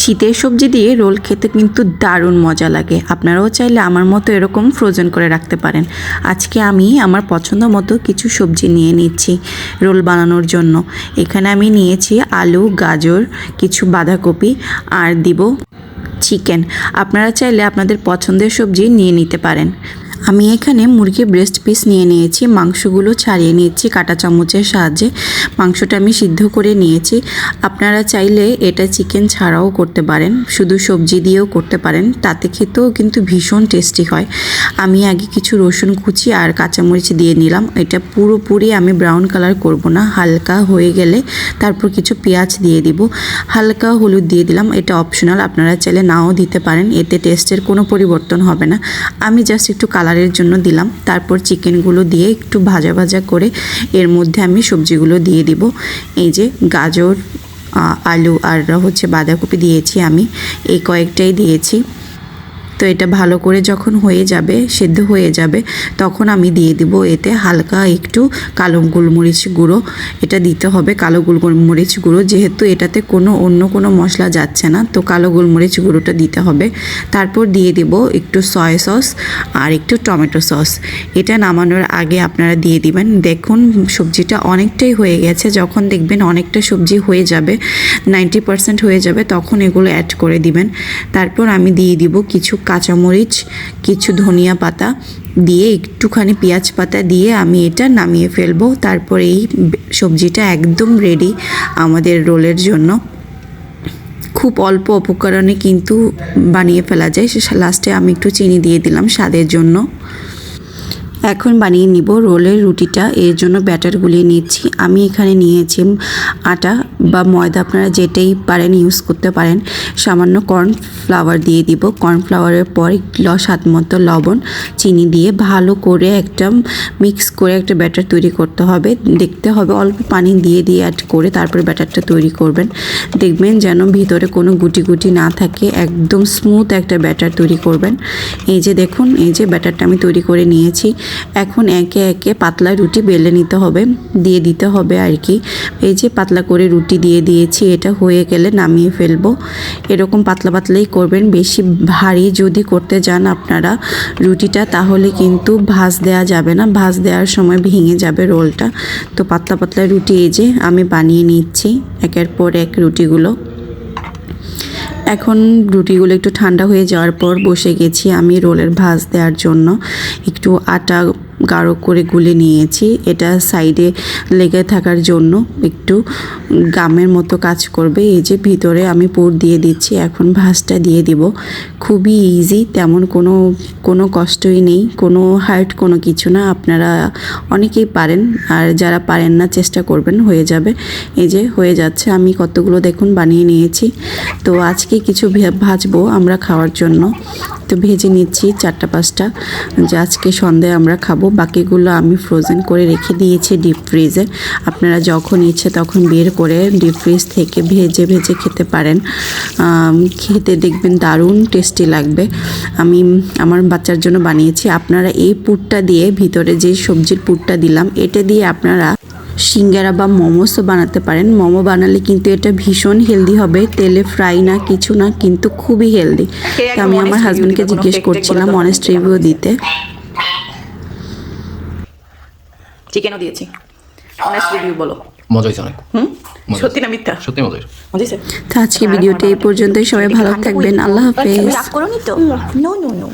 শীতের সবজি দিয়ে রোল খেতে কিন্তু দারুণ মজা লাগে। আপনারাও চাইলে আমার মতো এরকম ফ্রোজেন করে রাখতে পারেন। আজকে আমি আমার পছন্দ মতো কিছু সবজি নিয়ে নিচ্ছি রোল বানানোর জন্য। এখানে আমি নিয়েছি আলু, গাজর, কিছু বাঁধাকপি আর দিব চিকেন। আপনারা চাইলে আপনাদের পছন্দের সবজি নিয়ে নিতে পারেন। আমি এখানে মুরগির ব্রেস্ট পিস নিয়ে নিয়েছি, মাংসগুলো ছাড়িয়ে নিয়েছি কাঁটা চামচের সাহায্যে। মাংসটা আমি সিদ্ধ করে নিয়েছি। আপনারা চাইলে এটা চিকেন ছাড়াও করতে পারেন, শুধু সবজি দিয়েও করতে পারেন, তাতে খেতেও কিন্তু ভীষণ টেস্টি হয়। আমি আগে কিছু রসুন কুচি আর কাঁচামরিচ দিয়ে নিলাম, এটা পুরোপুরি আমি ব্রাউন কালার করব না, হালকা হয়ে গেলে তারপর কিছু পেঁয়াজ দিয়ে দিব। হালকা হলুদ দিয়ে দিলাম, এটা অপশনাল আপনারা চাইলে নাও দিতে পারেন, এতে টেস্টের কোনো পরিবর্তন হবে না। আমি জাস্ট একটু কালারের জন্য দিলাম। তারপর চিকেনগুলো দিয়ে একটু ভাজা ভাজা করে এর মধ্যে আমি সবজিগুলো দিয়ে দিব। এই যে গাজর আলু আর হচ্ছে বাঁধাকপি দিয়েছি আমি। এই কয়েকটাই দিয়েছি। তো এটা ভালো করে যখন হয়ে যাবে, সেদ্ধ হয়ে যাবে, তখন আমি দিয়ে দিব এতে হালকা একটু কালো গোলমরিচ গুঁড়ো। এটা দিতে হবে কালো গোলমরিচ গুঁড়ো, যেহেতু এটাতে কোনো অন্য কোনো মশলা যাচ্ছে না, তো কালো গোলমরিচ গুঁড়োটা দিতে হবে। তারপর দিয়ে দিব একটু সয়া সস আর একটু টমেটো সস। এটা নামানোর আগে আপনারা দিয়ে দিবেন। দেখুন, সবজিটা অনেকটাই হয়ে গেছে। যখন দেখবেন অনেকটা সবজি হয়ে যাবে, নাইনটি পার্সেন্ট হয়ে যাবে, তখন এগুলো অ্যাড করে দিবেন। তারপর আমি দিয়ে দিব কিছু কাঁচামরিচ, কিছু ধনিয়া পাতা দিয়ে একটুখানি পেঁয়াজ পাতা দিয়ে আমি এটা নামিয়ে ফেলব। তারপর এই সবজিটা একদম রেডি আমাদের রোলের জন্য। খুব অল্প উপকরণে কিন্তু বানিয়ে ফেলা যায়। সে লাস্টে আমি একটু চিনি দিয়ে দিলাম স্বাদের জন্য। এখন বানিয়ে নিব রোলের রুটিটা। এর জন্য ব্যাটার গুলিয়ে নিচ্ছি। আমি এখানে নিয়েছি আটা বা ময়দা আপনারা যেটাই পারেন ইউজ করতে পারেন, সামান্য কর্ন ফ্লাওয়ার দিয়ে দিব। কর্ন ফ্লাওয়ারের পর স্বাদ মতো লবণ, চিনি দিয়ে ভালো করে একটা মিক্স করে একটা ব্যাটার তৈরি করতে হবে। দেখতে হবে, অল্প পানি দিয়ে দিয়ে অ্যাড করে তারপরে ব্যাটারটা তৈরি করবেন। দেখবেন যেন ভিতরে কোনো গুটি গুটি না থাকে, একদম স্মুথ একটা ব্যাটার তৈরি করবেন। এই যে দেখুন, এই যে ব্যাটারটা আমি তৈরি করে নিয়েছি। এখন একে একে পাতলা রুটি বেলে নিতে হবে, দিয়ে দিতে হবে আর কি। এই যে পাতলা করে রুটি দিয়ে দিয়েছি, এটা হয়ে গেলে নামিয়ে ফেলব। এরকম পাতলা পাতলাই করবেন, বেশি ভারী যদি করতে যান আপনারা রুটিটা, তাহলে কিন্তু ভাজ দেওয়া যাবে না। ভাজ দেওয়ার সময় ভেঙে যাবে রোলটা। তো পাতলা পাতলা রুটি এই যে আমি বানিয়ে নিচ্ছি, একের পর এক রুটিগুলো। এখন রুটিগুলো একটু ঠান্ডা হয়ে যাওয়ার পর বসে গেছি আমি রোলের ভাজ দেওয়ার জন্য। একটু আটা গাঢ় করে গুলে নিয়েছি। এটা সাইডে লেগে থাকার জন্য একটু গামের মতো কাজ করবে। এই যে ভিতরে আমি পুর দিয়ে দিচ্ছি, এখন ভাজটা দিয়ে দিব। খুবই ইজি তেমন কোনো কোনো কষ্টই নেই, কোনো হার্ট কোনো কিছু না। আপনারা অনেকেই পারেন, আর যারা পারেন না, চেষ্টা করবেন, হয়ে যাবে। এই যে হয়ে যাচ্ছে, আমি কতগুলো দেখুন বানিয়ে নিয়েছি। তো আজকে কিছু ভাজবো আমরা খাওয়ার জন্য। তো ভেজে নিচ্ছি চারটা, পাঁচটা। যে আজকে সন্ধ্যায় আমরা খাব বাকিগুলো আমি ফ্রোজেন করে রেখে দিয়েছি ডিপ ফ্রিজে আপনারা যখন ইচ্ছে তখন বের করে ডিপ ফ্রিজ থেকে ভেজে ভেজে খেতে পারেন। খেতে দেখবেন দারুণ টেস্টি লাগবে। আমি আমার বাচ্চার জন্য বানিয়েছি। আপনারা এই পুরটা দিয়ে ভিতরে যে সবজির পুরটা দিলাম এটা দিয়ে আপনারা সিঙ্গারা বা মোমোসও বানাতে পারেন। মোমো বানালে কিন্তু এটা ভীষণ হেলদি হবে। তেলে ফ্রাই না কিছু না কিন্তু খুবই হেলদি আমি আমার কোনো জিজ্ঞেস করছিলাম অনেস্ট রিভিউ দিতে। চিকেনও দিয়েছি? অনেস্ট রিভিউ বলো। মজা হয়েছে অনেক। হুম? সত্যি না মিথ্যা? সত্যি মজা হয়েছে মজা হয়েছে? তো আজকে ভিডিওটি এই পর্যন্তই। সবাই ভালো থাকবেন। আল্লাহ হাফেজ রাগ করো নি তো? No no no